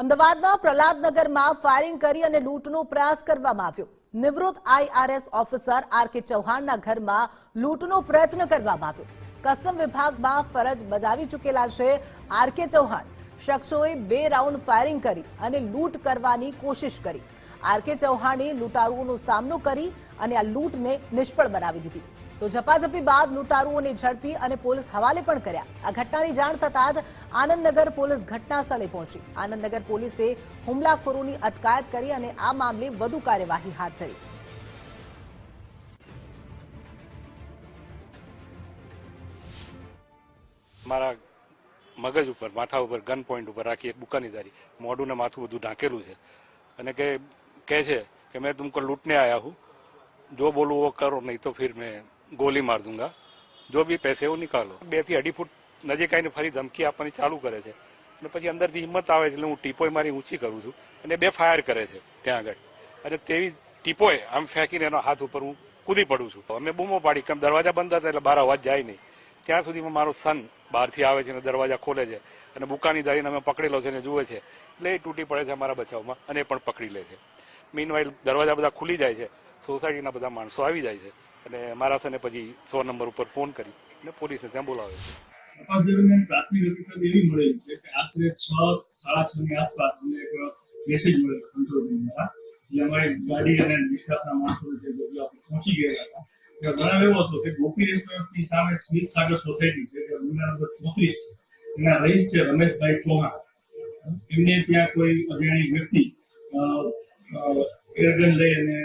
અમદાવાદના પ્રહલાદનગરમાં ફાયરિંગ કરી અને લૂંટનો પ્રયાસ કરવામાં આવ્યો. નિવૃત્ત આઈઆરએસ ઓફિસર આર કે ચૌહાણના ઘરમાં લૂંટનો પ્રયત્ન કરવામાં આવ્યો. કસ્ટમ વિભાગમાં ફરજ બજાવી ચૂકેલા છે આર કે ચૌહાણ. શખ્સોએ બે રાઉન્ડ ફાયરિંગ કરી અને લૂંટ કરવાની કોશિશ કરી. આર કે ચૌહાણે લૂંટારુઓનો સામનો કરી અને આ લૂંટને નિષ્ફળ બનાવી દીધી. તો ઝપાઝપી બાદ લૂંટારુઓને ઝડપી અને પોલીસ હવાલે પણ કર્યા. આ ઘટનાની જાણ થતાં જ આનંદનગર પોલીસ ઘટના સ્થળે પહોંચી. આનંદનગર પોલીસે હુમલાખોરોની અટકાયત કરી અને આ મામલે વધુ કાર્યવાહી હાથ ધરી. મારા મગજ ઉપર, માથા ઉપર ગન પોઈન્ટ ઉપર રાખી એક બુકાનીદારી મોઢું ને માથું બધું ઢાંકેલું છે. અને કે, કહે છે કે, મેં તુમકો લૂંટને આયા હું. જો બોલું વો કરો, નહીં તો ફિર મેં ગોલી માર દુંગા. જો બી પૈસે એવું નિકાલો બેથી અઢી ફૂટ નજીક આવીને ફરી ધમકી આપવાની ચાલુ કરે છે. અને પછી અંદરથી હિંમત આવે છે એટલે હું ટીપોય મારી ઊંચી કરું છું. અને બે ફાયર કરે છે ત્યાં આગળ. અને તેવી ટીપોય આમ ફેંકીને એનો હાથ ઉપર હું કૂદી પડું છું. અમે બૂમો પાડી કેમ દરવાજા બંધ હતા એટલે બાર અવાજ જાય નહીં. ત્યાં સુધીમાં મારો સન બહારથી આવે છે અને દરવાજા ખોલે છે. અને બુકાની ધારીને અમે પકડેલો છે અને જુએ છે. એટલે એ તૂટી પડે છે અમારા બચાવમાં અને એ પણ પકડી લે છે. મીનવાઇલ દરવાજા બધા ખુલી જાય છે. સોસાયટીના બધા માણસો આવી જાય છે. અને મારા સને પછી સો નંબર ઉપર ફોન કરી અને પોલીસને ત્યાં બોલાવે છે. તપાસ દરમિયાન પ્રાથમિક હકીકત એવી મળેલી છે કે આશરે છ, સાડા છ ની આસપાસ અમને એક મેસેજ મળેલો કંટ્રોલ રૂમ દ્વારા એટલે અમારી ગાડી અને નિષ્ણાતના માણસો જે જગ્યા પર પહોંચી ગયા હતા. બનાવ એવો હતો કે ગોપી રેસ્ટોરન્ટની સામે સ્મિત સાગર સોસાયટી છે, જે રૂમના નંબર ચોત્રીસ એના રહીશ છે રમેશભાઈ ચૌહાણ. એમને ત્યાં કોઈ અજાણી વ્યક્તિ એરગન લઈ અને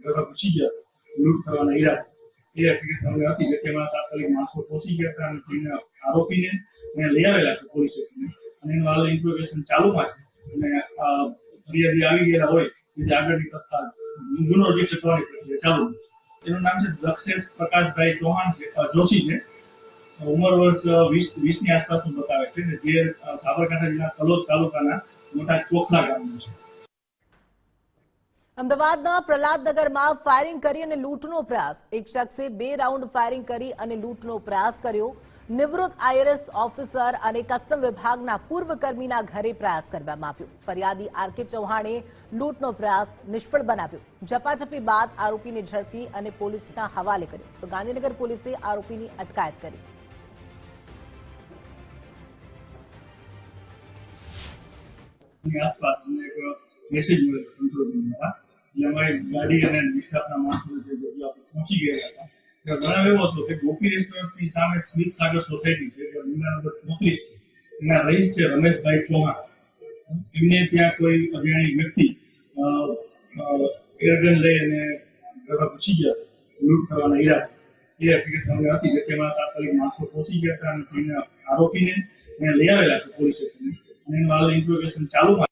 ઘરમાં ઘૂસી ગયા લૂંટ એને નામ છે દક્ષેશ પ્રકાશભાઈ ચૌહાણ છે જોશી છે. ઉંમર વર્ષ વીસ, વીસની આસપાસનું બતાવે છે. જે સાબરકાંઠા જિલ્લા તલોદ તાલુકાના મોટા ચોખલા ગામનું છે. અમદાવાદના પ્રહલાદનગરમાં ફાયરિંગ કરી અને લૂંટનો પ્રયાસ. એક શખ્સે બે રાઉન્ડ ફાયરિંગ કરી અને લૂંટનો પ્રયાસ કર્યો. નિવૃત્ત આઈઆરએસ ઓફિસર અને કસ્ટમ વિભાગના પૂર્વ કર્મીના ઘરે પ્રયાસ કરવામાં આવ્યો. ફરિયાદી આર કે ચૌહાણે લૂંટનો પ્રયાસ નિષ્ફળ બનાવ્યો. ઝપાઝપી બાદ આરોપીને ઝડપી અને પોલીસના હવાલે કર્યો. તો ગાંધીનગર પોલીસે આરોપીની અટકાયત કરી. મેસેજ મળ્યો કંટ્રોલ રૂમ દ્વારા અમારી ગાડી અને નિષ્ણાતના માણસો જે જગ્યા પહોંચી ગયા હતા. બનાવ એવો હતો કે ગોપી રેસ્ટોરન્ટની સામે સ્મિત સાગર સોસાયટી છે, જે રૂમના નંબર ચોત્રીસ છે. એના રહીશ છે રમેશભાઈ ચૌહાણ. એમને ત્યાં કોઈ અજાણી વ્યક્તિ એરગન લઈ અને ઘરમાં ઘૂસી ગયા, લૂંટ કરવાના ઈરાદે. એ હકીકત હતી કે તેમાં તાત્કાલિક માણસો પહોંચી ગયા હતા અને કોઈને આરોપીને એને લઈ આવેલા છે પોલીસ સ્ટેશને. અને એનું હાલ ઇન્ટ્રોગેશન ચાલુમાં